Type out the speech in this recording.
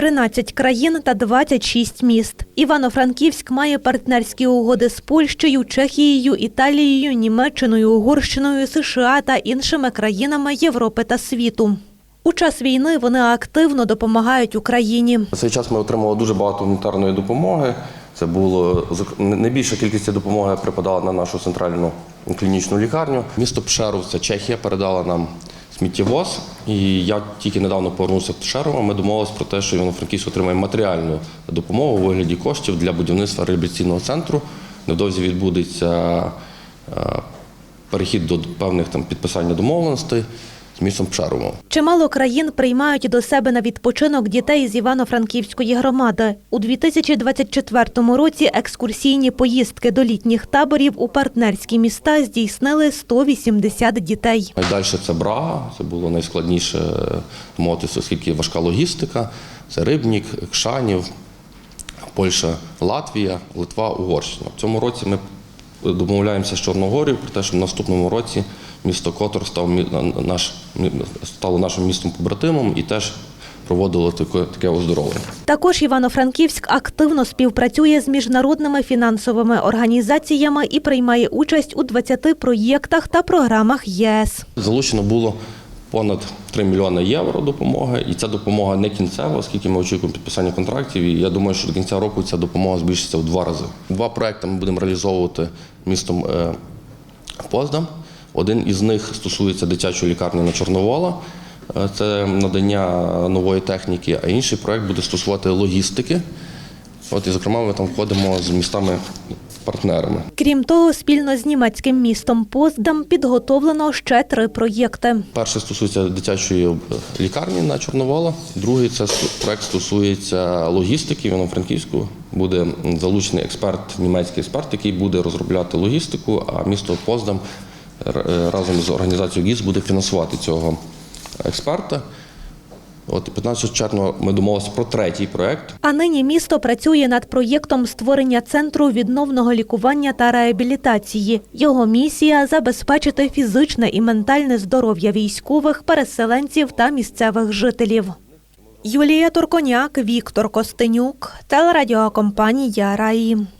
13 країн та 26 міст. Івано-Франківськ має партнерські угоди з Польщею, Чехією, Італією, Німеччиною, Угорщиною, США та іншими країнами Європи та світу. У час війни вони активно допомагають Україні. На цей час ми отримали дуже багато гуманітарної допомоги. Це було найбільша кількість допомоги припадала на нашу центральну клінічну лікарню. Місто Пшеров, це Чехія, передала нам сміттєвоз. І я тільки недавно повернувся до Пшерова. Ми домовилися про те, що Івано-Франківськ отримає матеріальну допомогу у вигляді коштів для будівництва реабілітаційного центру. Невдовзі відбудеться е, перехід до певних там підписання домовленостей містом Пшеровом. Чимало країн приймають до себе на відпочинок дітей з Івано-Франківської громади. У 2024 році екскурсійні поїздки до літніх таборів у партнерські міста здійснили 180 дітей. Найдальше це Брага, це було найскладніше домовитися, оскільки важка логістика. Це Рибнік, Кшанів, Польща, Латвія, Литва, Угорщина. В цьому році ми домовляємося з Чорногорією про те, що в наступному році місто Котор став наш, стало нашим містом побратимом і теж проводило таке, таке оздоровлення. Також Івано-Франківськ активно співпрацює з міжнародними фінансовими організаціями і приймає участь у 20 проєктах та програмах ЄС. Залучено було понад 3 мільйони євро допомоги, і ця допомога не кінцева, оскільки ми очікуємо підписання контрактів. І я думаю, що до кінця року ця допомога збільшиться в два рази. Два проекти ми будемо реалізовувати містом е, Поздам. Один із них стосується дитячої лікарні на Чорновола. Е, Це надання нової техніки, а інший проект буде стосувати логістики. От і зокрема, ми там входимо з містами партнерами. Крім того, спільно з німецьким містом Поздам підготовлено ще три проєкти. Перший стосується дитячої лікарні на Чорновола. Другий це проект стосується логістики Івано-Франківську. Буде залучений експерт, німецький експерт, який буде розробляти логістику, а місто Поздам р- е, разом з організацією ГІС буде фінансувати цього експерта. От і 15 червня ми домовилися про третій проект. А нині місто працює над проєктом створення центру відновного лікування та реабілітації. Його місія забезпечити фізичне і ментальне здоров'я військових, переселенців та місцевих жителів. Юлія Турконяк, Віктор Костенюк, телерадіокомпанія Раї.